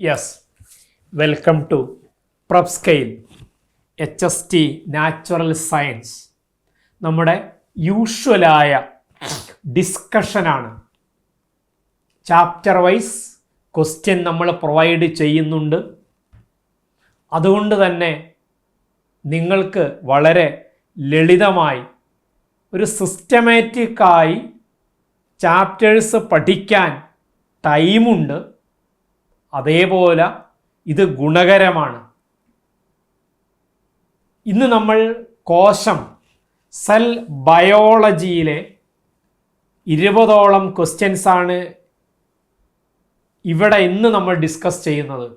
Yes welcome to prob scale H S T natural science നമ്മുടെ യൂഷ്വലായ ഡിസ്കഷനാണ് chapter wise question നമ്മൾ provide ചെയ്യുന്നുണ്ട്. അതുകൊണ്ട് തന്നെ നിങ്ങൾക്ക് വളരെ ലളിതമായി ഒരു സിസ്റ്റമാറ്റിക്കായി ചാപ്റ്റേഴ്സ് പഠിക്കാൻ ടൈമുണ്ട് അതേപോലെ ഇത് ഗുണകരമാണ്. ഇന്ന് നമ്മൾ കോശം സെൽ ബയോളജിയിലെ ഇരുപതോളം ക്വസ്റ്റ്യൻസ് ആണ് ഇവിടെ ഇന്ന് നമ്മൾ ഡിസ്കസ് ചെയ്യുന്നത്.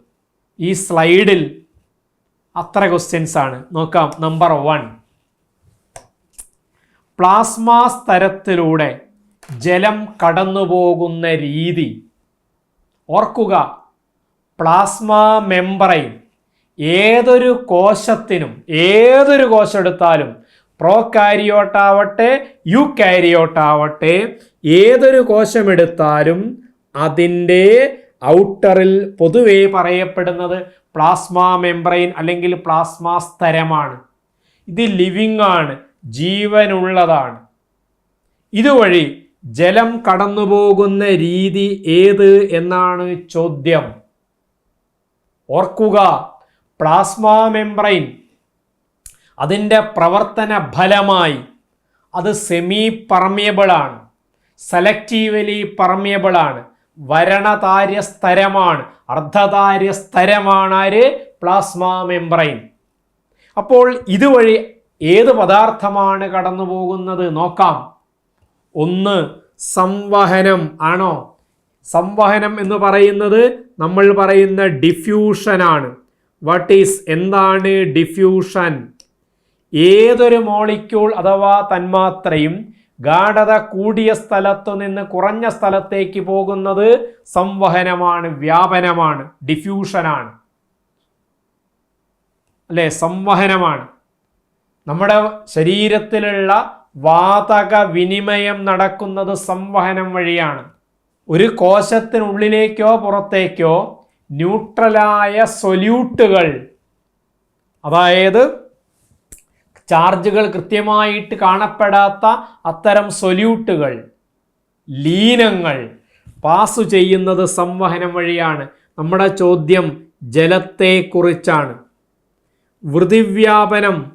ഈ സ്ലൈഡിൽ അത്ര ക്വസ്റ്റ്യൻസ് ആണ്. നോക്കാം നമ്പർ വൺ പ്ലാസ്മ സ്തരത്തിലൂടെ ജലം കടന്നുപോകുന്ന രീതി. ഓർക്കുക പ്ലാസ്മ മെമ്പറൈൻ ഏതൊരു കോശത്തിനും ഏതൊരു കോശം എടുത്താലും പ്രോ കാരിയോട്ടാവട്ടെ യു കാരിയോട്ടാവട്ടെ ഏതൊരു കോശം എടുത്താലും അതിന്റെ ഔട്ടറിൽ പൊതുവേ പറയപ്പെടുന്നത് പ്ലാസ്മ മെമ്പറൈൻ അല്ലെങ്കിൽ പ്ലാസ്മ സ്തരമാണ്. ഇത് ലിവിങ് ആണ് ജീവനുള്ളതാണ്. ഇതുവഴി ജലം കടന്നുപോകുന്ന രീതി ഏത് എന്നാണ് ചോദ്യം. ഓർക്കുക പ്ലാസ്മ മെംബ്രൈൻ അതിന്റെ പ്രവർത്തന ഫലമായി അത് സെമി പെർമിയബിൾ ആണ് സെലക്റ്റീവലി പെർമിയബിൾ ആണ് വരണതാര്യ സ്ഥരമാണ് അർദ്ധതാര്യ സ്ഥരമാണ് ആര്? പ്ലാസ്മ മെംബ്രെയിൻ അപ്പോൾ ഇതുവഴി ഏത് പദാർത്ഥമാണ് കടന്നു പോകുന്നത് നോക്കാം. ഒന്ന് സംവഹനം ആണോ? സംവഹനം എന്ന് പറയുന്നത് നമ്മൾ പറയുന്ന ഡിഫ്യൂഷനാണ് വാട്ട് ഈസ് എന്താണ് ഡിഫ്യൂഷൻ ഏതൊരു മോളിക്യൂൾ അഥവാ തന്മാത്രയും ഗാഠത കൂടിയ സ്ഥലത്തു നിന്ന് കുറഞ്ഞ സ്ഥലത്തേക്ക് പോകുന്നത് സംവഹനമാണ് വ്യാപനമാണ് ഡിഫ്യൂഷനാണ് അല്ലേ? സംവഹനമാണ്. നമ്മുടെ ശരീരത്തിലുള്ള വാതക വിനിമയം നടക്കുന്നത് സംവഹനം വഴിയാണ്. ഒരു കോശത്തിനുള്ളിലേക്കോ പുറത്തേക്കോ ന്യൂട്രലായ സൊല്യൂട്ടുകൾ അതായത് ചാർജുകൾ കൃത്യമായിട്ട് കാണപ്പെടാത്ത അത്തരം സൊല്യൂട്ടുകൾ ലീനങ്ങൾ പാസ് ചെയ്യുന്നത് സംവഹനം വഴിയാണ്. നമ്മുടെ ചോദ്യം ജലത്തെക്കുറിച്ചാണ്. വൃതിവ്യാപനം.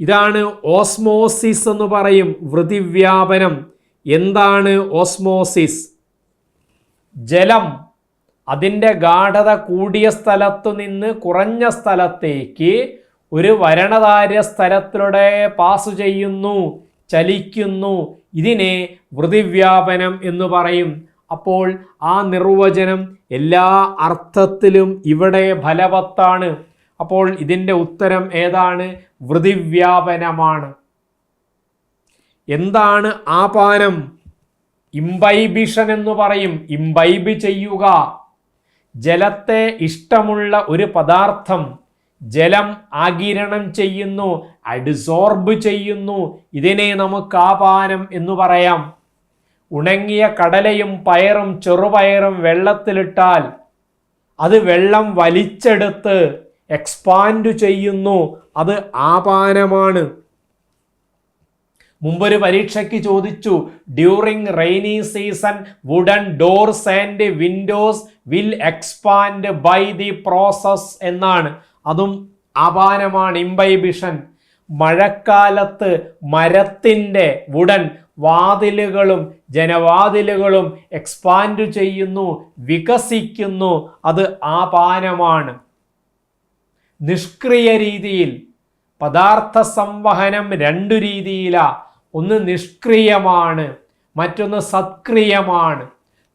ഇതാണ് ഓസ്മോസിസ് എന്ന് പറയും വൃതിവ്യാപനം. എന്താണ് ഓസ്മോസിസ്? ജലം അതിന്റെ ഗാഠത കൂടിയ സ്ഥലത്തു നിന്ന് കുറഞ്ഞ സ്ഥലത്തേക്ക് ഒരു വരണധാര്യ സ്ഥലത്തിലൂടെ പാസ് ചെയ്യുന്നു ചലിക്കുന്നു. ഇതിനെ വൃതിവ്യാപനം എന്ന് പറയും. അപ്പോൾ ആ നിർവചനം എല്ലാ അർത്ഥത്തിലും ഇവിടെ ഫലവത്താണ്. അപ്പോൾ ഇതിന്റെ ഉത്തരം ഏതാണ്? വൃതിവ്യാപനമാണ്. എന്താണ് ആപാനം? ഇംബൈബിഷൻ എന്ന് പറയും. ഇംബൈബ് ചെയ്യുക. ജലത്തെ ഇഷ്ടമുള്ള ഒരു പദാർത്ഥം ജലം ആകിരണം ചെയ്യുന്നു അഡ്സോർബ് ചെയ്യുന്നു. ഇതിനെ നമുക്ക് ആപാനം എന്ന് പറയാം. ഉണങ്ങിയ കടലയും പയറും ചെറുപയറും വെള്ളത്തിലിട്ടാൽ അത് വെള്ളം വലിച്ചെടുത്ത് എക്സ്പാൻഡ് ചെയ്യുന്നു. അത് ആപാനമാണ്. മുമ്പൊരു പരീക്ഷയ്ക്ക് ചോദിച്ചു during rainy season wooden doors and windows will expand by the process എന്നാണ്. അതും അപാനമാണ് ഇംബൈബിഷൻ മഴക്കാലത്ത് മരത്തിന്റെ വുഡൻ വാതിലുകളും ജനവാതിലുകളും എക്സ്പാൻഡ് ചെയ്യുന്നു വികസിക്കുന്നു. അത് ആപാനമാണ് നിഷ്ക്രിയ രീതിയിൽ പദാർത്ഥ സംവഹനം രണ്ടു രീതിയിലാ. ഒന്ന് നിഷ്ക്രിയമാണ് മറ്റൊന്ന് സത്ക്രിയമാണ്.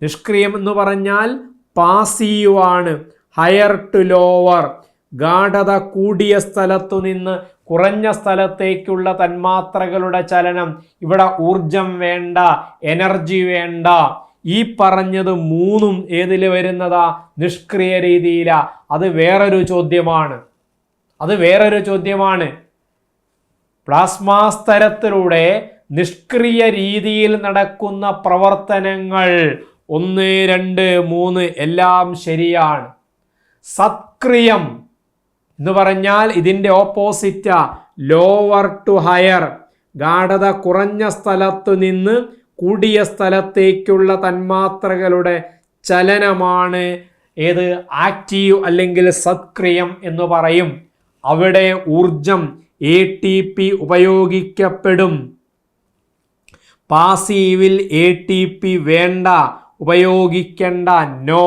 നിഷ്ക്രിയം എന്ന് പറഞ്ഞാൽ പാസീവാണ് ഹയർ ടു ലോവർ ഗാഠത കൂടിയ സ്ഥലത്തു നിന്ന് കുറഞ്ഞ സ്ഥലത്തേക്കുള്ള തന്മാത്രകളുടെ ചലനം. ഇവിടെ ഊർജം വേണ്ട എനർജി വേണ്ട. ഈ പറഞ്ഞത് മൂന്നും ഏതിൽ വരുന്നതാ? നിഷ്ക്രിയ രീതിയിലാ. അത് വേറൊരു ചോദ്യമാണ്. അത് വേറൊരു ചോദ്യമാണ്. പ്ലാസ്മാ സ്തരത്തിലൂടെ നിഷ്ക്രിയ രീതിയിൽ നടക്കുന്ന പ്രവർത്തനങ്ങൾ ഒന്ന് രണ്ട് മൂന്ന് എല്ലാം ശരിയാണ്. സക്രിയം എന്ന് പറഞ്ഞാൽ ഇതിന്റെ ഓപ്പോസിറ്റ ലോവർ ടു ഹയർ ഗാഠത കുറഞ്ഞ സ്ഥലത്തു നിന്ന് കൂടിയ സ്ഥലത്തേക്കുള്ള തന്മാത്രകളുടെ ചലനമാണ് ഏത്? ആക്റ്റീവ് അല്ലെങ്കിൽ സത്ക്രിയം എന്ന് പറയും. അവിടെ ഊർജം എ ടി പി ഉപയോഗിക്കപ്പെടും. പാസീവിൽ എ ടി പി വേണ്ട ഉപയോഗിക്കേണ്ട നോ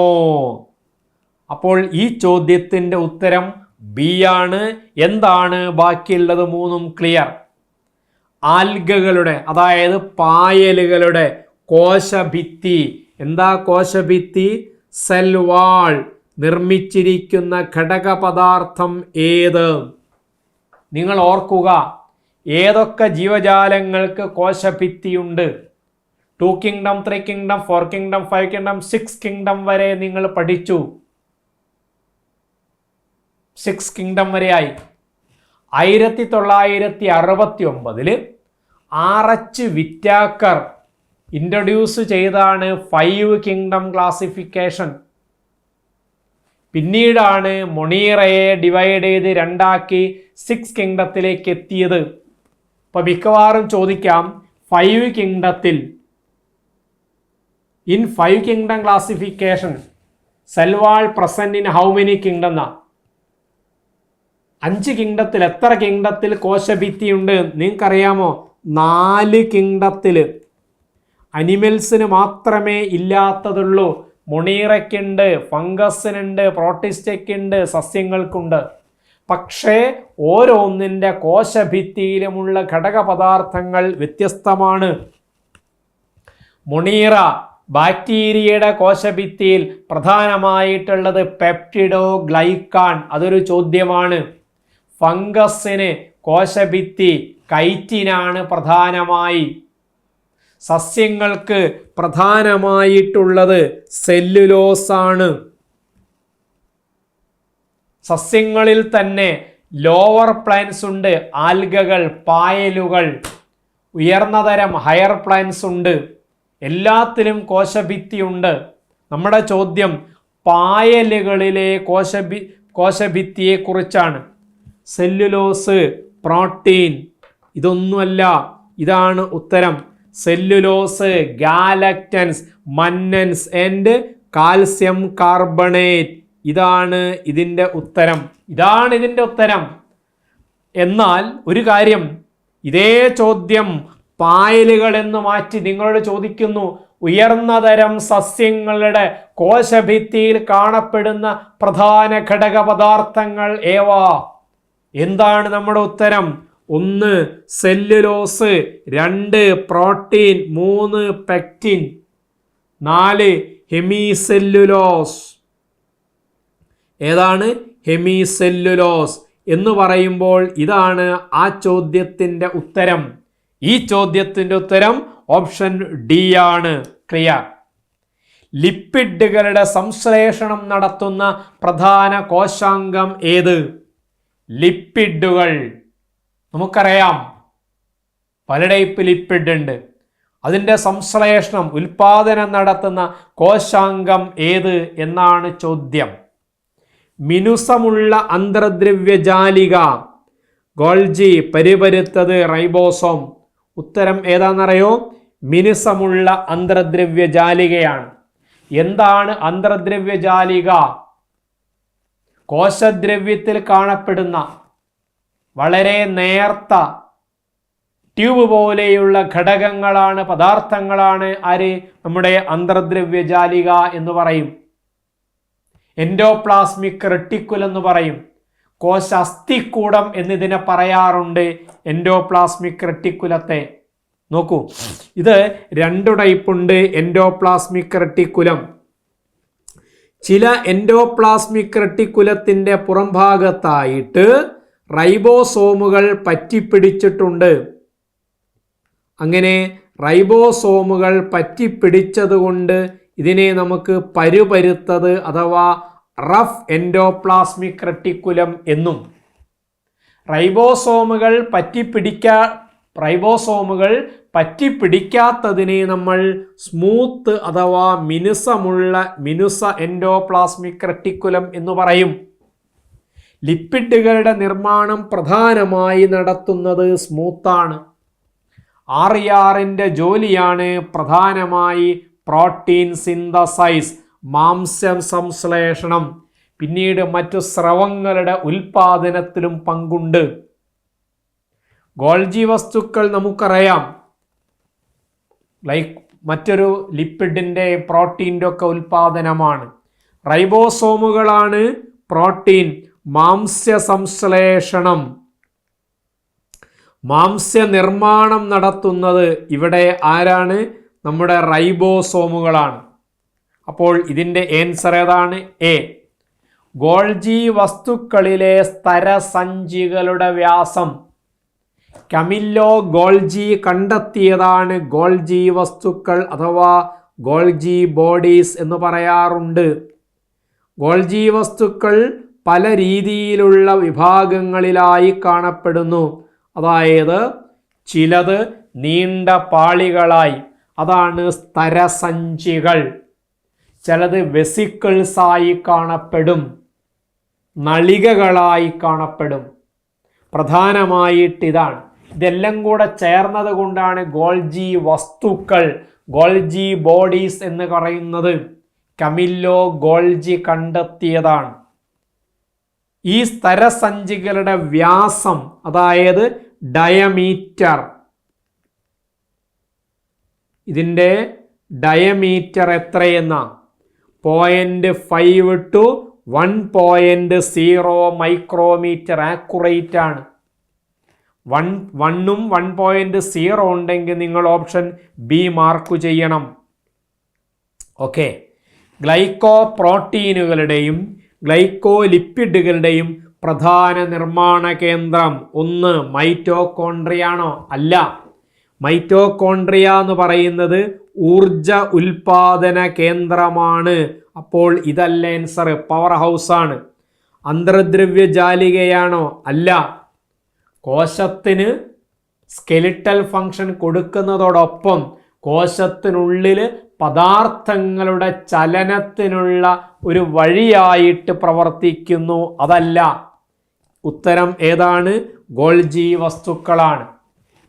അപ്പോൾ ഈ ചോദ്യത്തിന്റെ ഉത്തരം ബി ആണ്. എന്താണ്? ബാക്കിയുള്ളത് മൂന്നും ക്ലിയർ ആൽഗകളുടെ അതായത് പായലുകളുടെ കോശഭിത്തി. എന്താ കോശഭിത്തി? സെൽവാൾ നിർമ്മിച്ചിരിക്കുന്ന ഘടകപദാർത്ഥം ഏത്? നിങ്ങൾ ഓർക്കുക ഏതൊക്കെ ജീവജാലങ്ങൾക്ക് കോശഭിത്തിയുണ്ട്? Two kingdom three kingdom four kingdom five kingdom six kingdom വരെ നിങ്ങൾ പഠിച്ചു. സിക്സ് കിങ്ഡം വരെയായി ആയിരത്തി തൊള്ളായിരത്തി അറുപത്തി ഒമ്പതിൽ ആർ എച്ച് വിറ്റാക്കർ ഇൻട്രൊഡ്യൂസ് ചെയ്താണ് ഫൈവ് കിങ്ഡം ക്ലാസിഫിക്കേഷൻ പിന്നീടാണ് മൊണീറയെ ഡിവൈഡ് ചെയ്ത് രണ്ടാക്കി സിക്സ് കിങ്ഡത്തിലേക്ക് എത്തിയത്. ഇപ്പോൾ മിക്കവാറും ചോദിക്കാം five കിങ്ഡത്തിൽ in five kingdom classification cell wall present in how many kingdom അഞ്ച് കിങ്ഡത്തിൽ എത്ര കിങ്ഡത്തിൽ കോശഭിത്തിയുണ്ട് നിങ്ങൾക്കറിയാമോ? നാല് കിങ്ഡത്തിൽ. അനിമൽസിന് മാത്രമേ ഇല്ലാത്തതുള്ളൂ. മൊണീറയ്ക്കുണ്ട് ഫംഗസിനുണ്ട് പ്രോട്ടിസ്റ്റയ്ക്കുണ്ട് സസ്യങ്ങൾക്കുണ്ട്. പക്ഷേ ഓരോന്നിന്റെ കോശഭിത്തിയിലുമുള്ള ഘടകപദാർത്ഥങ്ങൾ വ്യത്യസ്തമാണ്. മുണീറ ബാക്ടീരിയയുടെ കോശഭിത്തിയിൽ പ്രധാനമായിട്ടുള്ളത് പെപ്റ്റിഡോ ഗ്ലൈക്കാൺ അതൊരു ചോദ്യമാണ്. ഫംഗസിന് കോശഭിത്തി കൈറ്റിനാണ് പ്രധാനമായി. സസ്യങ്ങൾക്ക് പ്രധാനമായിട്ടുള്ളത് സെല്ലുലോസാണ്. സസ്യങ്ങളിൽ തന്നെ ലോവർ പ്ലാന്റ്സ് ഉണ്ട് ആൽഗകൾ പായലുകൾ ഉയർന്നതരം ഹയർ പ്ലാന്റ്സ് ഉണ്ട് എല്ലാത്തിലും കോശഭിത്തിയുണ്ട് നമ്മുടെ ചോദ്യം പായലുകളിലെ കോശഭി കോശഭിത്തിയെക്കുറിച്ചാണ് സെല്ലുലോസ് പ്രോട്ടീൻ ഇതൊന്നുമല്ല ഇതാണ് ഉത്തരം. Cellulose galactans mannans and calcium carbonate ഇതാണ് ഇതിന്റെ ഉത്തരം. ഇതാണ് ഇതിന്റെ ഉത്തരം. എന്നാൽ ഒരു കാര്യം ഇതേ ചോദ്യം പായലുകൾ എന്ന് മാറ്റി നിങ്ങളോട് ചോദിക്കുന്നു. ഉയർന്ന തരം സസ്യങ്ങളുടെ കോശഭിത്തിയിൽ കാണപ്പെടുന്ന പ്രധാന ഘടക പദാർത്ഥങ്ങൾ ഏവ? എന്താണ് നമ്മുടെ ഉത്തരം? ഒന്ന് സെല്ലുലോസ് രണ്ട് പ്രോട്ടീൻ മൂന്ന് പെക്റ്റിൻ നാല് ഹെമിസെല്ലുലോസ്. ഏതാണ്? ഹെമിസെല്ലുലോസ് എന്ന് പറയുമ്പോൾ ഇതാണ് ആ ചോദ്യത്തിന്റെ ഉത്തരം. ഈ ചോദ്യത്തിന്റെ ഉത്തരം ഓപ്ഷൻ ഡി ആണ്. ക്രിയ. ലിപ്പിഡുകളുടെ സംശ്ലേഷണം നടത്തുന്ന പ്രധാന കോശാംഗം ഏത്? ലിപ്പിഡുകൾ. നമുക്കറിയാം. പല ടൈപ്പ് ലിപ്പിഡ് ഉണ്ട്. അതിന്റെ സംശ്ലേഷണം ഉൽപാദനം നടത്തുന്ന കോശാംഗം ഏത് എന്നാണ് ചോദ്യം. മിനുസമുള്ള അന്തർദ്രവ്യജാലിക. ഗോൾജി പരിപരുത്തത് റൈബോസോം. ഉത്തരം ഏതാണെന്നറിയോ? മിനുസമുള്ള അന്തർദ്രവ്യജാലികയാണ്. എന്താണ് അന്തർദ്രവ്യജാലിക? കോശദ്രവ്യത്തിൽ കാണപ്പെടുന്ന വളരെ നേർത്ത ട്യൂബ് പോലെയുള്ള ഘടകങ്ങളാണ് പദാർത്ഥങ്ങളാണ് ആര്? നമ്മുടെ അന്തർദ്രവ്യജാലിക എന്ന് പറയും. എൻഡോപ്ലാസ്മിക് റെട്ടിക്കുൽ എന്ന് പറയും. കോശ അസ്ഥിക്കൂടം എന്നിതിനെ പറയാറുണ്ട് എൻഡോപ്ലാസ്മിക് റെട്ടിക്കുലത്തെ. നോക്കൂ ഇത് രണ്ടു ടൈപ്പ് ഉണ്ട് എൻഡോപ്ലാസ്മിക് റെട്ടിക്കുലം. ചില എൻഡോപ്ലാസ്മിക് റെട്ടിക്കുലത്തിന്റെ പുറംഭാഗത്തായിട്ട് റൈബോസോമുകൾ പറ്റിപ്പിടിച്ചിട്ടുണ്ട്. അങ്ങനെ റൈബോസോമുകൾ പറ്റിപ്പിടിച്ചതുകൊണ്ട് ഇതിനെ നമുക്ക് പരുപരുത്തത് അഥവാ റഫ് എൻഡോപ്ലാസ്മിക് റെട്ടിക്കുലം എന്നും. റൈബോസോമുകൾ പറ്റിപ്പിടിക്കാ റൈബോസോമുകൾ പറ്റിപ്പിടിക്കാത്തതിനെ നമ്മൾ സ്മൂത്ത് അഥവാ മിനുസമുള്ള മിനുസ എൻഡോപ്ലാസ്മിക് റെട്ടിക്കുലം എന്ന് പറയും. ലിപ്പിഡുകളുടെ നിർമ്മാണം പ്രധാനമായി നടത്തുന്നത് സ്മൂത്താണ്. ആർ ഇ ആറിന്റെ ജോലിയാണ് പ്രധാനമായി പ്രോട്ടീൻ സിന്തസൈസ് മാംസം സംശ്ലേഷണം. പിന്നീട് മറ്റു സ്രവങ്ങളുടെ ഉൽപാദനത്തിലും പങ്കുണ്ട്. ഗോൾജി വസ്തുക്കൾ നമുക്കറിയാം. ലൈക്ക് മറ്റൊരു ലിപ്പിഡിന്റെ പ്രോട്ടീന്റെ ഒക്കെ ഉൽപാദനമാണ്. റൈബോസോമുകളാണ് പ്രോട്ടീൻ മാംസ്യ സംശ്ലേഷണം. മാംസ്യ നിർമ്മാണം നടത്തുന്നത് ഇവിടെ ആരാണ്? നമ്മുടെ റൈബോസോമുകളാണ്. അപ്പോൾ ഇതിന്റെ ഏൻസർ ഏതാണ്? എ ഗോൾജി വസ്തുക്കളിലെ സ്ഥരസഞ്ചികളുടെ വ്യാസം. കമില്ലോ ഗോൾജി കണ്ടെത്തിയതാണ് ഗോൾജി വസ്തുക്കൾ അഥവാ ഗോൾജി ബോഡീസ് എന്ന് പറയാറുണ്ട്. ഗോൾജി വസ്തുക്കൾ പല രീതിയിലുള്ള വിഭാഗങ്ങളിലായി കാണപ്പെടുന്നു. അതായത് ചിലത് നീണ്ട പാളികളായി. അതാണ് സ്ഥരസഞ്ചികൾ. ചിലത് വെസിക്കിൾസായി കാണപ്പെടും നളികകളായി കാണപ്പെടും. പ്രധാനമായിട്ട് ഇതാണ് ഇതെല്ലാം കൂടെ ചേർന്നത് കൊണ്ടാണ് ഗോൾജി വസ്തുക്കൾ ഗോൾജി ബോഡീസ് എന്ന് പറയുന്നത്. കമില്ലോ ഗോൾജി കണ്ടെത്തിയതാണ്. ഈ സ്ഥരസഞ്ചികളുടെ വ്യാസം അതായത് ഡയമീറ്റർ ഇതിന്റെ diameter എത്രയെന്ന? Point five two one point zero micrometre accurate ആണ്. വൺ വണ്ണും വൺ പോയിന്റ് സീറോ ഉണ്ടെങ്കിൽ നിങ്ങൾ ഓപ്ഷൻ ബി മാർക്ക് ചെയ്യണം. ഓക്കെ ഗ്ലൈക്കോ പ്രോട്ടീനുകളുടെയും ഗ്ലൈക്കോ ലിപ്പിഡുകളുടെയും പ്രധാന നിർമ്മാണ കേന്ദ്രം ഒന്ന് മൈറ്റോകോൺട്രിയാണോ അല്ല. മൈറ്റോകോൺട്രിയ എന്ന് പറയുന്നത് ഊർജ ഉൽപാദന കേന്ദ്രമാണ്. അപ്പോൾ ഇതല്ല ആൻസർ പവർ ഹൗസ് ആണ്. അന്തർദ്രവ്യ ജാലികയാണോ? അല്ല. കോശത്തിന് സ്കെലിറ്റൽ ഫങ്ഷൻ കൊടുക്കുന്നതോടൊപ്പം കോശത്തിനുള്ളിൽ പദാർത്ഥങ്ങളുടെ ചലനത്തിനുള്ള ഒരു വഴിയായിട്ട് പ്രവർത്തിക്കുന്നു. അതല്ല. ഉത്തരം ഏതാണ്? ഗോൾജി വസ്തുക്കളാണ്.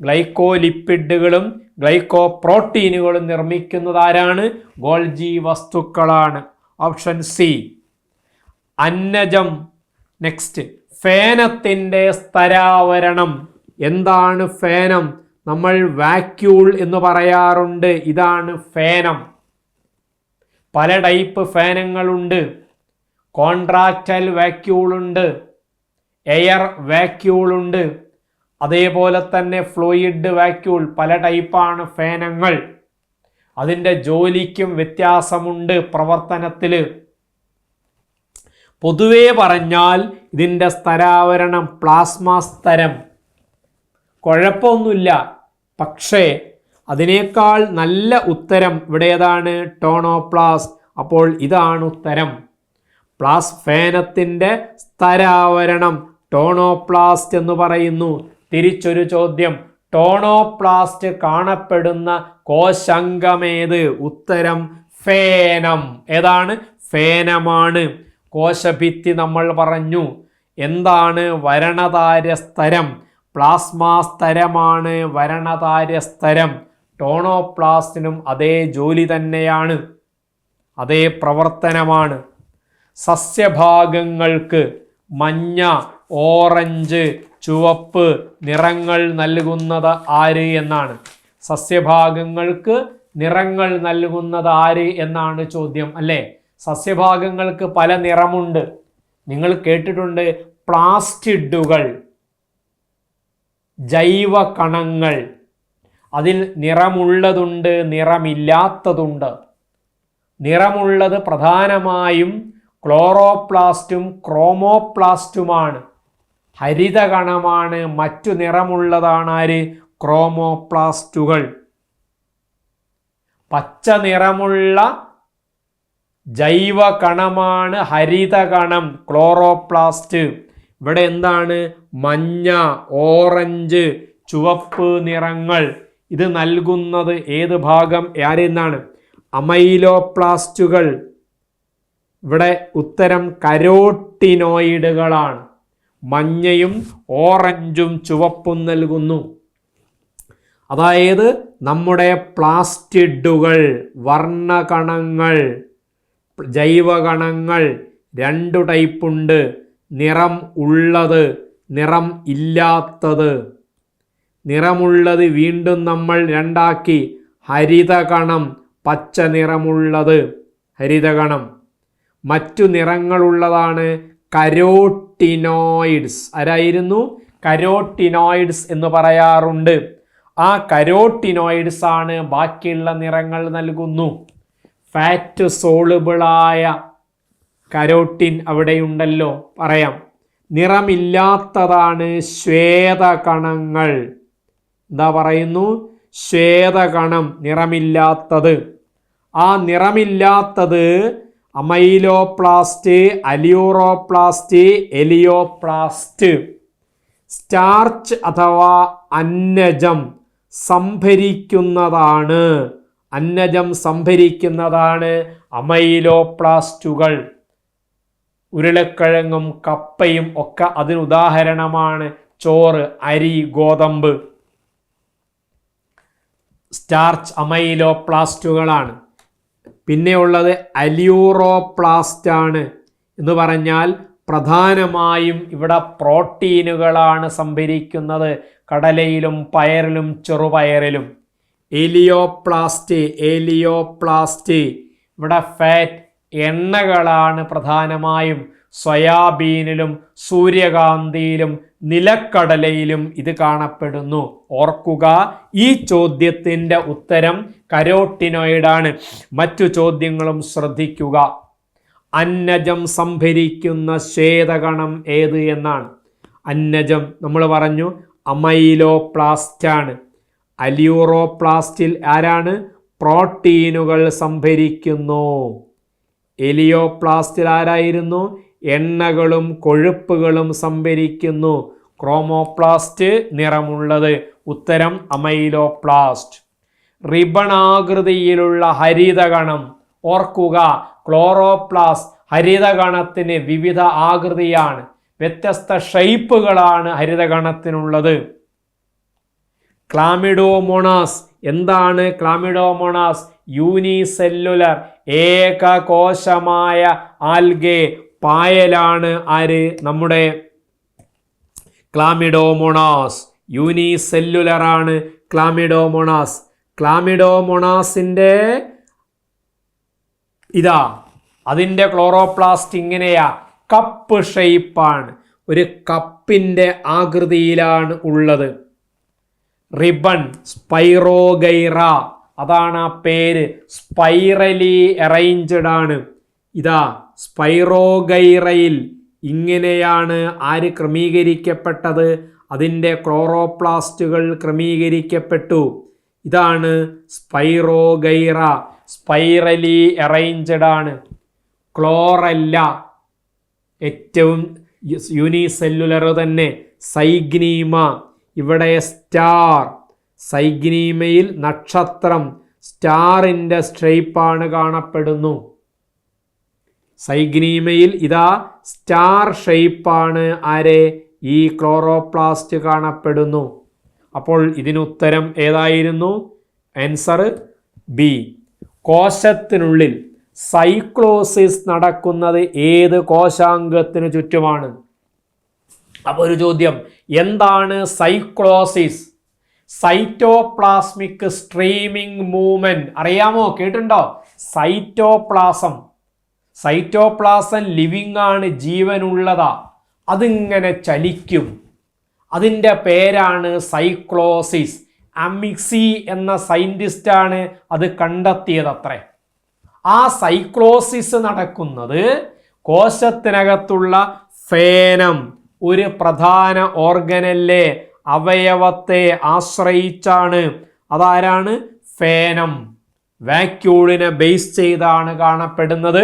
ഗ്ലൈക്കോ ലിപ്പിഡുകളും ഗ്ലൈക്കോ പ്രോട്ടീനുകളും നിർമ്മിക്കുന്നത് ആരാണ്? ഗോൾജി വസ്തുക്കളാണ്. ഓപ്ഷൻ സി അന്നജം. നെക്സ്റ്റ് ഫേനത്തിന്റെ സ്ഥരാവരണം എന്താണ് ഫേനം? നമ്മൾ വാക്യൂൾ എന്ന് പറയാറുണ്ട്. ഇതാണ് ഫേനം. പല ടൈപ്പ് ഫാനങ്ങളുണ്ട്. കോൺട്രാക്റ്റൽ വാക്യൂളുണ്ട്. എയർ വാക്യൂളുണ്ട്. അതേപോലെ തന്നെ ഫ്ലൂയിഡ് വാക്യൂൾ പല ടൈപ്പാണ് ഫാനങ്ങൾ. അതിന്റെ ജോലിക്കും വ്യത്യാസമുണ്ട് പ്രവർത്തനത്തിൽ. പൊതുവേ പറഞ്ഞാൽ ഇതിന്റെ സ്ഥരാവരണം പ്ലാസ്മ സ്തരം. കുഴപ്പമൊന്നുമില്ല. പക്ഷേ അതിനേക്കാൾ നല്ല ഉത്തരം ഇവിടെ ഏതാണ്? ടോണോപ്ലാസ് അപ്പോൾ ഇതാണ് ഉത്തരം. പ്ലാസ് ഫേനത്തിന്റെ സ്ഥരാവരണം ടോണോപ്ലാസ്റ്റ് എന്ന് പറയുന്നു. തിരിച്ചൊരു ചോദ്യം. ടോണോപ്ലാസ്റ്റ് കാണപ്പെടുന്ന കോശംഗമേത്? ഉത്തരം ഫേനം. ഏതാണ്? ഫേനമാണ്. കോശഭിത്തി നമ്മൾ പറഞ്ഞു. എന്താണ് വരണതാര്യസ്തരം പ്ലാസ്മാ സ്തരമാണ് വരണതാര്യസ്തരം ടോണോപ്ലാസ്റ്റിനും അതേ ജോലി തന്നെയാണ്. അതേ പ്രവർത്തനമാണ്. സസ്യഭാഗങ്ങൾക്ക് മഞ്ഞ ഓറഞ്ച് ചുവപ്പ് നിറങ്ങൾ നൽകുന്നത് ആര് എന്നാണ്? സസ്യഭാഗങ്ങൾക്ക് നിറങ്ങൾ നൽകുന്നത് ആര് എന്നാണ് ചോദ്യം അല്ലേ? സസ്യഭാഗങ്ങൾക്ക് പല നിറമുണ്ട്. നിങ്ങൾ കേട്ടിട്ടുണ്ട് പ്ലാസ്റ്റിഡുകൾ ജൈവ കണങ്ങൾ അതിൽ നിറമുള്ളതുണ്ട് നിറമില്ലാത്തതുണ്ട്. നിറമുള്ളത് പ്രധാനമായും ക്ലോറോപ്ലാസ്റ്റും ക്രോമോപ്ലാസ്റ്റുമാണ്. ഹരിതകണമാണ് മറ്റു നിറമുള്ളതാണ് ആര് ക്രോമോപ്ലാസ്റ്റുകൾ. പച്ച നിറമുള്ള ജൈവ കണമാണ് ഹരിതകണം ക്ലോറോപ്ലാസ്റ്റ്. ഇവിടെ എന്താണ്? മഞ്ഞ ഓറഞ്ച് ചുവപ്പ് നിറങ്ങൾ. ഇത് നൽകുന്നത് ഏത് ഭാഗം? ആരെന്നാണ് അമൈലോപ്ലാസ്റ്റുകൾ. ഇവിടെ ഉത്തരം കരോട്ടിനോയിഡുകളാണ്. മഞ്ഞയും ഓറഞ്ചും ചുവപ്പും നൽകുന്നു. അതായത് നമ്മുടെ പ്ലാസ്റ്റിഡുകൾ വർണകണങ്ങൾ ജൈവകണങ്ങൾ രണ്ടു ടൈപ്പുണ്ട്. നിറം ഉള്ളത് നിറം ഇല്ലാത്തത്. നിറമുള്ളത് വീണ്ടും നമ്മൾ രണ്ടാക്കി. ഹരിതകണം പച്ച നിറമുള്ളത്. ഹരിതകണം. മറ്റു നിറങ്ങളുള്ളതാണ് കരോട്ടിനോയിഡ്സ്. ആരായിരുന്നു? കരോട്ടിനോയിഡ്സ് എന്ന് പറയാറുണ്ട്. ആ കരോട്ടിനോയിഡ്സ് ആണ് ബാക്കിയുള്ള നിറങ്ങൾ നൽകുന്നു. ഫാറ്റ് സോളുബിളായ കരോട്ടിൻ അവിടെയുണ്ടല്ലോ. പറയാം. നിറമില്ലാത്തതാണ് ശ്വേതകണങ്ങൾ. എന്താ പറയുന്നു? ശ്വേതകണം നിറമില്ലാത്തത്. ആ നിറമില്ലാത്തത് അമൈലോപ്ലാസ്റ്റ് അലിയൂറോപ്ലാസ്റ്റ് എലിയോപ്ലാസ്റ്റ്. സ്റ്റാർച്ച് അഥവാ അന്നജം സംഭരിക്കുന്നതാണ്. അന്നജം സംഭരിക്കുന്നതാണ് അമൈലോപ്ലാസ്റ്റുകൾ. ഉരുളക്കിഴങ്ങും കപ്പയും ഒക്കെ അതിന് ഉദാഹരണമാണ് ചോറ് അരി ഗോതമ്പ്. സ്റ്റാർച്ച് അമൈലോപ്ലാസ്റ്റുകളാണ്. പിന്നെയുള്ളത് അലിയൂറോപ്ലാസ്റ്റാണ് എന്ന് പറഞ്ഞാൽ പ്രധാനമായും ഇവിടെ പ്രോട്ടീനുകളാണ് സംഭരിക്കുന്നത്. കടലയിലും പയറിലും ചെറുപയറിലും. എലിയോപ്ലാസ്റ്റ് എലിയോപ്ലാസ്റ്റ്. ഇവിടെ ഫാറ്റ് എണ്ണകളാണ് പ്രധാനമായും സോയാബീനിലും സൂര്യകാന്തിയിലും നിലക്കടലയിലും ഇത് കാണപ്പെടുന്നു. ഓർക്കുക ഈ ചോദ്യത്തിന്റെ ഉത്തരം കരോട്ടിനോയിഡാണ്. മറ്റു ചോദ്യങ്ങളും ശ്രദ്ധിക്കുക. അന്നജം സംഭരിക്കുന്ന ശ്വേതകണം ഏത് എന്നാണ്? അന്നജം നമ്മൾ പറഞ്ഞു അമൈലോപ്ലാസ്റ്റാണ്. അലിയൂറോപ്ലാസ്റ്റിൽ ആരാണ്? പ്രോട്ടീനുകൾ സംഭരിക്കുന്നു. എലിയോപ്ലാസ്റ്റിൽ ആരായിരുന്നു? എണ്ണകളും കൊഴുപ്പുകളും സംഭരിക്കുന്നു. ക്രോമോപ്ലാസ്റ്റ് നിറമുള്ളത്. ഉത്തരം അമൈലോപ്ലാസ്റ്റ്. റിബണാകൃതിയിലുള്ള ഹരിതകണം. ഓർക്കുക ക്ലോറോപ്ലാസ് ഹരിതകണത്തിന് വിവിധ ആകൃതിയാണ്. വ്യത്യസ്ത ഷെയ്പ്പുകളാണ് ഹരിതകണത്തിനുള്ളത്. ക്ലാമിഡോമോണാസ്. എന്താണ് ക്ലാമിഡോമോണാസ്? യൂനിസെല്ലുലർ ഏകകോശമായ ആൽഗെ. പായലാണ് ആര്? നമ്മുടെ ക്ലാമിഡോമോണാസ്. യൂണിസെല്ലുലറാണ് ക്ലാമിഡോമോണാസ്. ക്ലാമിഡോമോണാസിന്റെ ഇതാ അതിന്റെ ക്ലോറോപ്ലാസ്റ്റ് ഇങ്ങനെയാ. കപ്പ് ഷെയ്പ്പാണ്. ഒരു കപ്പിന്റെ ആകൃതിയിലാണ് ഉള്ളത്. റിബൺ സ്പൈറോഗൈറ അതാണ് ആ പേര്. സ്പൈറലി അറേഞ്ച്ഡ് ആണ്. ഇതാ സ്പൈറോഗൈറയിൽ ഇങ്ങനെയാണ് ആര് ക്രമീകരിക്കപ്പെട്ടത്? അതിന്റെ ക്ലോറോപ്ലാസ്റ്റുകൾ ക്രമീകരിക്കപ്പെട്ടു. ഇതാണ് സ്പൈറോഗൈറ സ്പൈറലി അറേഞ്ച്ഡ് ആണ്. ക്ലോറല്ല ഏറ്റവും യൂണിസെല്ലുലർ തന്നെ. സൈഗ്നീമ ഇവിടെ സ്റ്റാർ. സൈഗ്നീമയിൽ നക്ഷത്രം സ്റ്റാറിന്റെ സ്ട്രൈപ്പാണ് കാണപ്പെടുന്നു. സൈഗ്നീമയിൽ ഇതാ സ്റ്റാർ ഷെയ്പ്പാണ് ആരെ? ഈ ക്ലോറോപ്ലാസ്റ്റ് കാണപ്പെടുന്നു. അപ്പോൾ ഇതിനുത്തരം ഏതായിരുന്നു? Answer B. കോശത്തിനുള്ളിൽ സൈക്ലോസിസ് നടക്കുന്നത് ഏത് കോശാംഗത്തിന് ചുറ്റുമാണ്? അപ്പോൾ ഒരു ചോദ്യം. എന്താണ് സൈക്ലോസിസ്? Cytoplasmic streaming movement. അറിയാമോ? കേട്ടുണ്ടോ സൈറ്റോപ്ലാസം. സൈറ്റോപ്ലാസം ലിവിങ് ആണ് ജീവനുള്ളതാ. അതിങ്ങനെ ചലിക്കും. അതിന്റെ പേരാണ് സൈക്ലോസിസ്. അമിക്സി എന്ന സയന്റിസ്റ്റാണ് അത് കണ്ടെത്തിയത് അത്രേ ആ സൈക്ലോസിസ് നടക്കുന്നത് കോശത്തിനകത്തുള്ള ഫേനം ഒരു പ്രധാന ഓർഗനല്ലേ അവയവത്തെ ആശ്രയിച്ചാണ്. അതാരാണ്? ഫേനം. വാക്യൂളിനെ ബേസ് ചെയ്താണ് കാണപ്പെടുന്നത്.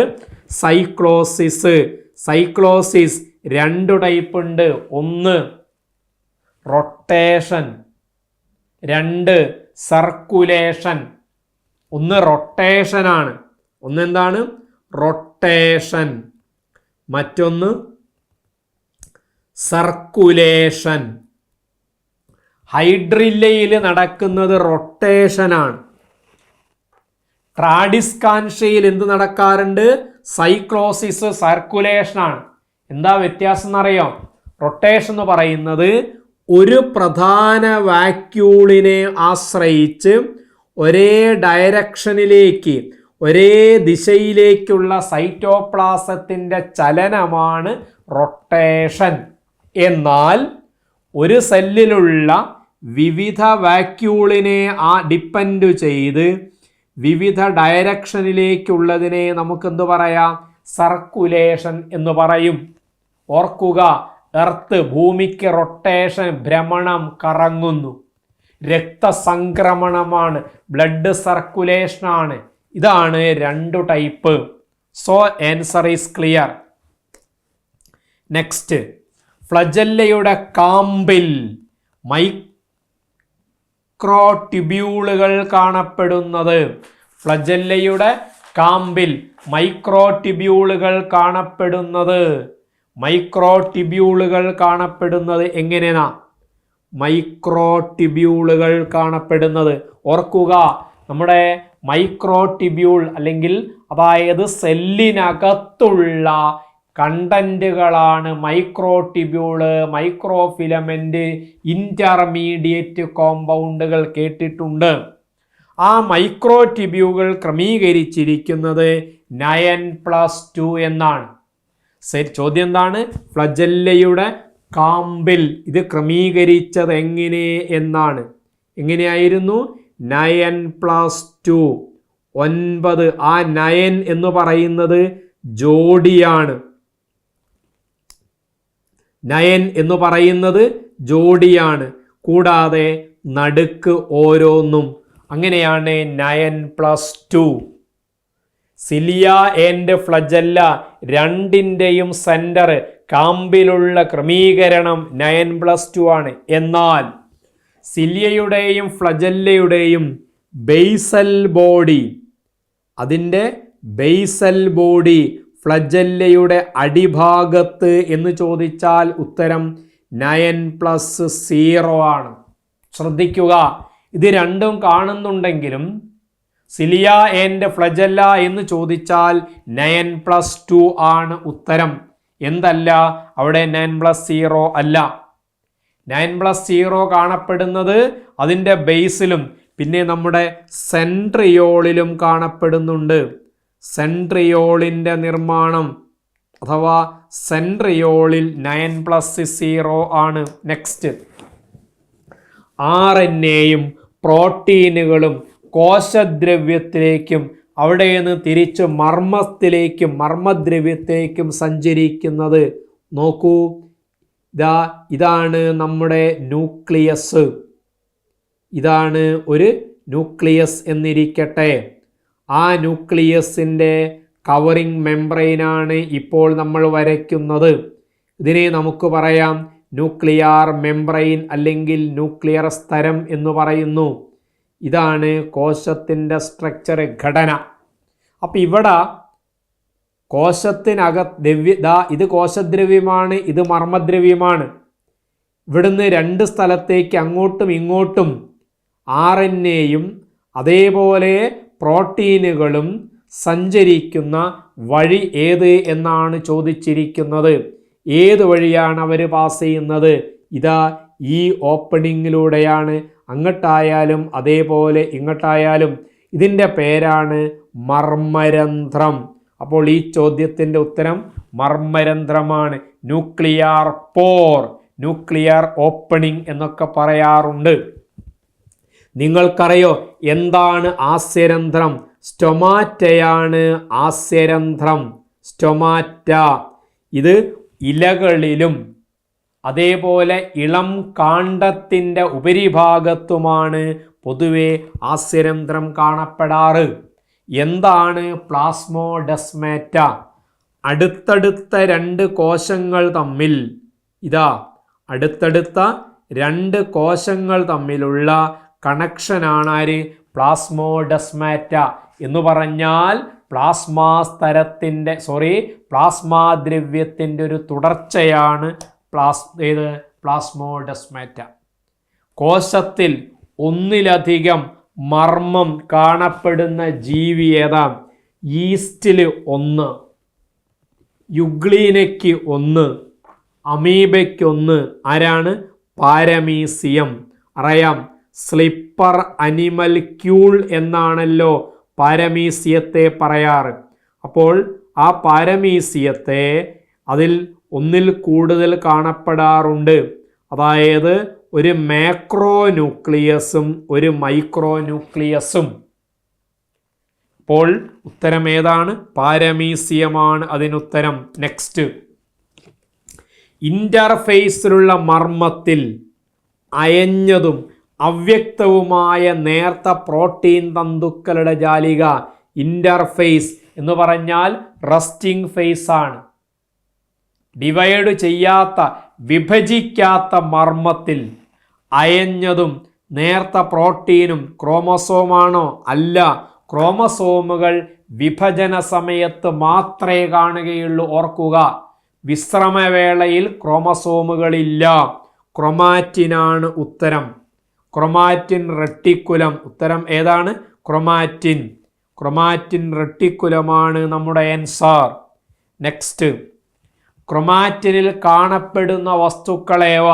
സൈക്ലോസിസ്. സൈക്ലോസിസ് രണ്ടു ടൈപ്പ് ഉണ്ട്. ഒന്ന് റൊട്ടേഷൻ രണ്ട് സർക്കുലേഷൻ. ഒന്ന് റൊട്ടേഷനാണ് ഒന്നെന്താണ് റൊട്ടേഷൻ. മറ്റൊന്ന് സർക്കുലേഷൻ. ഹൈഡ്രില്ലയിൽ നടക്കുന്നത് റൊട്ടേഷനാണ് ട്രാഡിസ്കാൻഷയിൽ എന്ത് നടക്കാറുണ്ട്? സൈക്ലോസിസ് സർക്കുലേഷനാണ്. എന്താ വ്യത്യാസം എന്നറിയോ റൊട്ടേഷൻ എന്ന് പറയുന്നത് ഒരു പ്രധാന വാക്യൂളിനെ ആശ്രയിച്ച് ഒരേ ഡയറക്ഷനിലേക്ക് ഒരേ ദിശയിലേക്കുള്ള സൈറ്റോപ്ലാസത്തിന്റെ ചലനമാണ് റൊട്ടേഷൻ. എന്നാൽ ഒരു സെല്ലിലുള്ള വിവിധ വാക്യൂളിനെ ആ ഡിപ്പെൻഡ് ചെയ്ത് വിവിധ ഡയറക്ഷനിലേക്കുള്ളതിനെ നമുക്കെന്ത് പറയാം? സർക്കുലേഷൻ എന്ന് പറയും. ഓർക്കുക എർത്ത് ഭൂമിക്ക് റൊട്ടേഷൻ ഭ്രമണം കറങ്ങുന്നു. രക്തസംക്രമണമാണ് ബ്ലഡ് സർക്കുലേഷനാണ് ഇതാണ് രണ്ടു type so answer is clear next ഫ്ലജല്ലയുടെ കാമ്പിൽ മൈക്രോട്യൂബ്യൂളുകൾ കാണപ്പെടുന്നത്. ഫ്ലജല്ലയുടെ കാമ്പിൽ മൈക്രോ മൈക്രോട്യൂബ്യൂളുകൾ കാണപ്പെടുന്നത്. മൈക്രോട്യൂബ്യൂളുകൾ കാണപ്പെടുന്നത് എങ്ങനെയാ മൈക്രോട്യൂബ്യൂളുകൾ കാണപ്പെടുന്നത്. ഓർക്കുക നമ്മുടെ മൈക്രോ മൈക്രോട്യൂബ്യൂൾ അല്ലെങ്കിൽ അതായത് സെല്ലിനകത്തുള്ള കണ്ടന്റുകളാണ് മൈക്രോ ഫിലമെന്റ് ഇന്റർമീഡിയറ്റ് കോമ്പൗണ്ടുകൾ കേട്ടിട്ടുണ്ട്. ആ മൈക്രോ ടിബ്യൂകൾ ക്രമീകരിച്ചിരിക്കുന്നത് നയൻ പ്ലസ് ടു എന്നാണ്. ശരി ചോദ്യം എന്താണ്? ഫ്ലജല്ലയുടെ കാമ്പിൽ ഇത് ക്രമീകരിച്ചത് എങ്ങനെ എന്നാണ്. എങ്ങനെയായിരുന്നു? Nine plus two. ഒൻപത്. ആ നയൻ എന്ന് പറയുന്നത് ജോഡിയാണ്. നയൻ എന്ന് പറയുന്നത് ജോഡിയാണ്. കൂടാതെ നടുക്ക് ഓരോന്നും. അങ്ങനെയാണ് nine plus two. Cilia and flagella രണ്ടിന്റെയും സെന്റർ. കാമ്പിലുള്ള ക്രമീകരണം നയൻ പ്ലസ് ടു ആണ്. എന്നാൽ സിലിയയുടെയും ഫ്ലജല്ലയുടെയും ബേസൽ ബോഡി അതിന്റെ ബേസൽ ബോഡി ഫ്ലജല്ലയുടെ അടിഭാഗത്ത് എന്ന് ചോദിച്ചാൽ ഉത്തരം നയൻ പ്ലസ് സീറോ ആണ്. ശ്രദ്ധിക്കുക ഇത് രണ്ടും കാണുന്നുണ്ടെങ്കിലും സിലിയ ആൻഡ് ഫ്ലജല്ല എന്ന് ചോദിച്ചാൽ നയൻ പ്ലസ് ടു ആണ് ഉത്തരം. എന്തല്ല? അവിടെ നയൻ പ്ലസ് സീറോ അല്ല. നയൻ പ്ലസ് സീറോ കാണപ്പെടുന്നത് അതിന്റെ ബേസിലും പിന്നെ നമ്മുടെ സെൻട്രിയോളിലും കാണപ്പെടുന്നുണ്ട്. സെൻട്രിയോളിന്റെ നിർമ്മാണം അഥവാ സെൻട്രിയോളിൽ നയൻ പ്ലസ് സീറോ ആണ് നെക്സ്റ്റ്. ആർ എൻ എയും പ്രോട്ടീനുകളും കോശദ്രവ്യത്തിലേക്കും അവിടെ നിന്ന് തിരിച്ച് മർമ്മത്തിലേക്കും മർമ്മദ്രവ്യത്തിലേക്കും സഞ്ചരിക്കുന്നത് നോക്കൂ. ഇതാ ഇതാണ് നമ്മുടെ ന്യൂക്ലിയസ്. ഇതാണ് ഒരു ന്യൂക്ലിയസ് എന്നിരിക്കട്ടെ. ആ ന്യൂക്ലിയസിന്റെ കവറിംഗ് മെംബ്രെയിനാണ് ഇപ്പോൾ നമ്മൾ വരയ്ക്കുന്നത്. ഇതിനെ നമുക്ക് പറയാം ന്യൂക്ലിയർ മെംബ്രെയിൻ അല്ലെങ്കിൽ ന്യൂക്ലിയർ സ്തരം എന്ന് പറയുന്നു. ഇതാണ് കോശത്തിന്റെ സ്ട്രക്ചർ ഘടന. അപ്പം ഇവിടെ കോശത്തിനകത്ത് ദ്രവ്യ ദാ ഇത് കോശദ്രവ്യമാണ് ഇത് മർമ്മദ്രവ്യമാണ്. ഇവിടുന്ന് രണ്ട് സ്ഥലത്തേക്ക് അങ്ങോട്ടും ഇങ്ങോട്ടും ആർ എൻ എയും അതേപോലെ പ്രോട്ടീനുകളും സഞ്ചരിക്കുന്ന വഴി ഏത് എന്നാണ് ചോദിച്ചിരിക്കുന്നത്. ഏത് വഴിയാണ് അവർ പാസ് ചെയ്യുന്നത്? ഇതാ ഈ ഓപ്പണിങ്ങിലൂടെയാണ്. അങ്ങോട്ടായാലും അതേപോലെ ഇങ്ങോട്ടായാലും ഇതിന്റെ പേരാണ് മർമ്മരന്ധ്രം. അപ്പോൾ ഈ ചോദ്യത്തിന്റെ ഉത്തരം മർമ്മരന്ധ്രമാണ്. ന്യൂക്ലിയർ പോർ ന്യൂക്ലിയർ ഓപ്പണിംഗ് എന്നൊക്കെ പറയാറുണ്ട്. നിങ്ങൾക്കറിയോ എന്താണ് ആസ്യരന്ധ്രം? സ്റ്റൊമാറ്റയാണ് ആസ്യരന്ധ്രം. സ്റ്റൊമാറ്റ. ഇത് ഇലകളിലും അതേപോലെ ഇളം കാണ്ഡത്തിന്റെ ഉപരിഭാഗത്തുമാണ് പൊതുവെ ആസ്യരന്ധ്രം കാണപ്പെടാറ്. എന്താണ് പ്ലാസ്മോഡസ്മേറ്റ? അടുത്തടുത്ത രണ്ട് കോശങ്ങൾ തമ്മിൽ ഇതാ അടുത്തടുത്ത രണ്ട് കോശങ്ങൾ തമ്മിലുള്ള കണക്ഷനാണ് ആര് പ്ലാസ്മോഡസ്മാറ്റ എന്ന് പറഞ്ഞാൽ പ്ലാസ്മാ സ്തരത്തിന്റെ സോറി പ്ലാസ്മാ ദ്രവ്യത്തിന്റെ ഒരു തുടർച്ചയാണ് പ്ലാസ് ഏത്? പ്ലാസ്മോഡസ്മാറ്റ. കോശത്തിൽ ഒന്നിലധികം മർമ്മം കാണപ്പെടുന്ന ജീവി ഏതാ? ഈസ്റ്റിൽ ഒന്ന് യുഗ്ലീനയ്ക്ക് ഒന്ന് അമീബയ്ക്കൊന്ന് ആരാണ്? പാരമീസിയം. അറിയാം. സ്ലിപ്പർ അനിമൽ ക്യൂൾ എന്നാണല്ലോ പാരമീസിയത്തെ പറയാറ്. അപ്പോൾ ആ പാരമീസിയത്തെ അതിൽ ഒന്നിൽ കൂടുതൽ കാണപ്പെടാറുണ്ട്. അതായത് ഒരു മാക്രോ ന്യൂക്ലിയസും ഒരു മൈക്രോ ന്യൂക്ലിയസും അപ്പോൾ ഉത്തരം ഏതാണ്? പാരമീസിയമാണ് അതിനുത്തരം. നെക്സ്റ്റ്. ഇന്റർഫേസിലുള്ള മർമ്മത്തിൽ അയഞ്ഞതും അവ്യക്തവുമായ നേർത്ത പ്രോട്ടീൻ തന്തുക്കളുടെ ജാലിക ഇന്റർഫേസ് എന്ന് പറഞ്ഞാൽ റസ്റ്റിംഗ് ഫേസ് ആണ്. ഡിവൈഡ് ചെയ്യാത്ത വിഭജിക്കാത്ത മർമ്മത്തിൽ അയഞ്ഞതും നേർത്ത പ്രോട്ടീനും ക്രോമസോമാണോ അല്ല ക്രോമസോമുകൾ വിഭജന സമയത്ത് മാത്രമേ കാണുകയുള്ളൂ. ഓർക്കുക വിശ്രമവേളയിൽ ക്രോമസോമുകളില്ല ക്രൊമാറ്റിനാണ് ഉത്തരം. Chromatin reticulum. ഉത്തരം ഏതാണ്? ക്രൊമാറ്റിൻ. ക്രൊമാറ്റിൻ റെട്ടിക്കുലമാണ് നമ്മുടെ ആൻസർ നെക്സ്റ്റ് ക്രൊമാറ്റിനിൽ കാണപ്പെടുന്ന വസ്തുക്കളേവ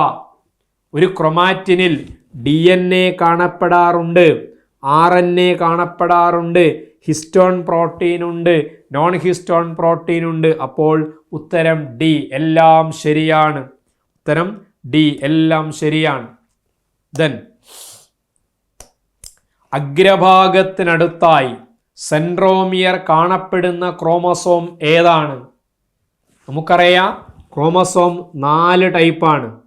ഒരു ക്രൊമാറ്റിനിൽ ഡി എൻ എ കാണപ്പെടാറുണ്ട്. ആർ എൻ എ കാണപ്പെടാറുണ്ട്. ഹിസ്റ്റോൺ പ്രോട്ടീൻ ഉണ്ട്. നോൺ ഹിസ്റ്റോൺ പ്രോട്ടീൻ ഉണ്ട്. അപ്പോൾ ഉത്തരം ഡി. എല്ലാം ശരിയാണ്. ഉത്തരം ഡി. എല്ലാം ശരിയാണ്. ദെൻ അഗ്രഭാഗത്തിനടുത്തായി സെൻട്രോമിയർ കാണപ്പെടുന്ന ക്രോമസോം ഏതാണ്? നമുക്കറിയാം ക്രോമസോം നാല് ടൈപ്പാണ്.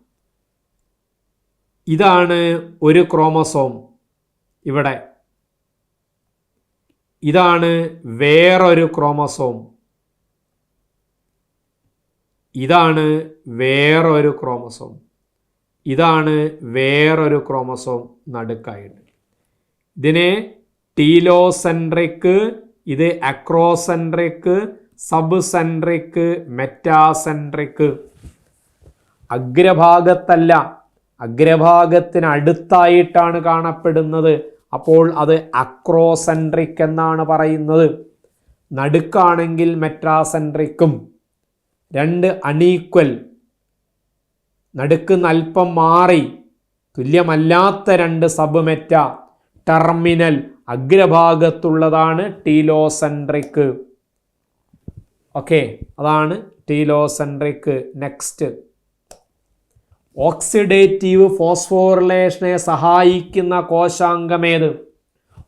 ഇതാണ് ഒരു ക്രോമസോം ഇവിടെ. ഇതാണ് വേറൊരു ക്രോമസോം. ഇതാണ് വേറൊരു ക്രോമസോം. ഇതാണ് വേറൊരു ക്രോമസോം നടുക്കായിട്ട്. ഇതിനെ ടീലോസെൻട്രിക് ഇത് അക്രോസെൻട്രിക് സബ് സെൻട്രിക് മെറ്റാസെൻട്രിക്. അഗ്രഭാഗത്തല്ല അഗ്രഭാഗത്തിനടുത്തായിട്ടാണ് കാണപ്പെടുന്നത്. അപ്പോൾ അത് അക്രോസെൻട്രിക് എന്നാണ് പറയുന്നത്. നടുക്കാണെങ്കിൽ മെറ്റാസെൻട്രിക്കും. രണ്ട് അണീക്വൽ നടുക്ക് അല്പം മാറി. തുല്യമല്ലാത്ത രണ്ട് സബ് മെറ്റ ടെർമിനൽ അഗ്രഭാഗത്തുള്ളതാണ് ടീലോസെൻട്രിക്. ഓക്കെ അതാണ് ടീലോസെൻട്രിക്. നെക്സ്റ്റ് ഓക്സിഡേറ്റീവ് ഫോസ്ഫോറിലേഷനെ സഹായിക്കുന്ന കോശാംഗമേത്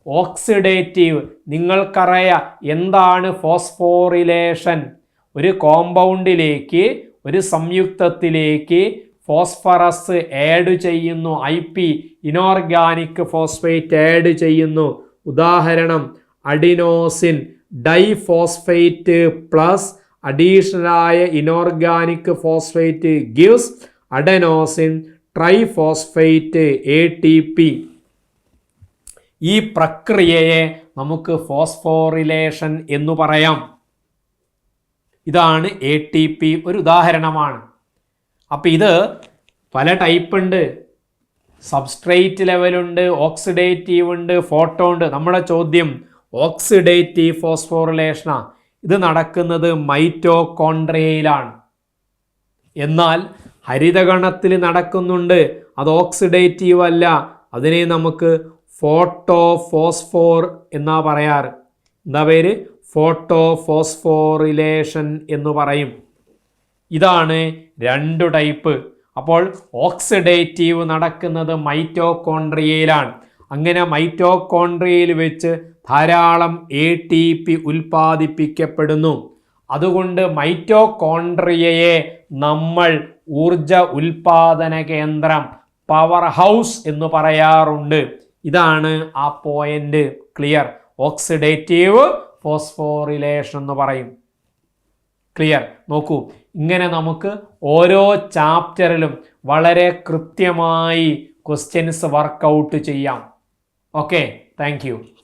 ഓക്സിഡേറ്റീവ്. നിങ്ങൾക്കറിയാം എന്താണ് ഫോസ്ഫോറിലേഷൻ? ഒരു കോമ്പൗണ്ടിലേക്ക് ഒരു സംയുക്തത്തിലേക്ക് ഫോസ്ഫറസ് ആഡ് ചെയ്യുന്നു. I P inorganic phosphate add ചെയ്യുന്നു. ഉദാഹരണം adenosine diphosphate plus അഡീഷണലായ inorganic phosphate gives adenosine triphosphate A T P ഈ പ്രക്രിയയെ നമുക്ക് ഫോസ്ഫോറിലേഷൻ എന്ന് പറയാം. ഇതാണ് എ ടി പി ഒരു ഉദാഹരണമാണ്. അപ്പം ഇത് പല ടൈപ്പ് ഉണ്ട്. സബ്സ്ട്രേറ്റ് ലെവലുണ്ട് ഓക്സിഡേറ്റീവ് ഉണ്ട് ഫോട്ടോ ഉണ്ട്. നമ്മുടെ ചോദ്യം ഓക്സിഡേറ്റീവ് ഫോസ്ഫോറിലേഷനാണ് ഇത് നടക്കുന്നത് മൈറ്റോകോൺട്രിയയിലാണ് എന്നാൽ ഹരിതഗണത്തിൽ നടക്കുന്നുണ്ട്. അത് ഓക്സിഡേറ്റീവ് അല്ല. അതിനെ നമുക്ക് ഫോട്ടോ ഫോസ്ഫോർ എന്നാ പറയാറ്. എന്താ പേര്? ഫോട്ടോ ഫോസ്ഫോറിലേഷൻ എന്ന് പറയും. ഇതാണ് രണ്ട് ടൈപ്പ് അപ്പോൾ ഓക്സിഡേറ്റീവ് നടക്കുന്നത് മൈറ്റോകോൺട്രിയയിലാണ് അങ്ങനെ മൈറ്റോകോൺട്രിയയിൽ വെച്ച് ധാരാളം എ ടി പി ഉൽപ്പാദിപ്പിക്കപ്പെടുന്നു. അതുകൊണ്ട് മൈറ്റോകോൺട്രിയയെ നമ്മൾ ഊർജ ഉൽപാദന കേന്ദ്രം പവർ ഹൗസ് എന്ന് പറയാറുണ്ട്. ഇതാണ് ആ പോയിന്റ് ക്ലിയർ ഓക്സിഡേറ്റീവ് ഫോസ്ഫോറിലേഷൻ എന്ന് പറയും. ക്ലിയർ നോക്കൂ. ഇങ്ങനെ നമുക്ക് ഓരോ ചാപ്റ്ററിലും വളരെ കൃത്യമായി ക്വസ്റ്റ്യൻസ് വർക്കൗട്ട് ചെയ്യാം. Okay thank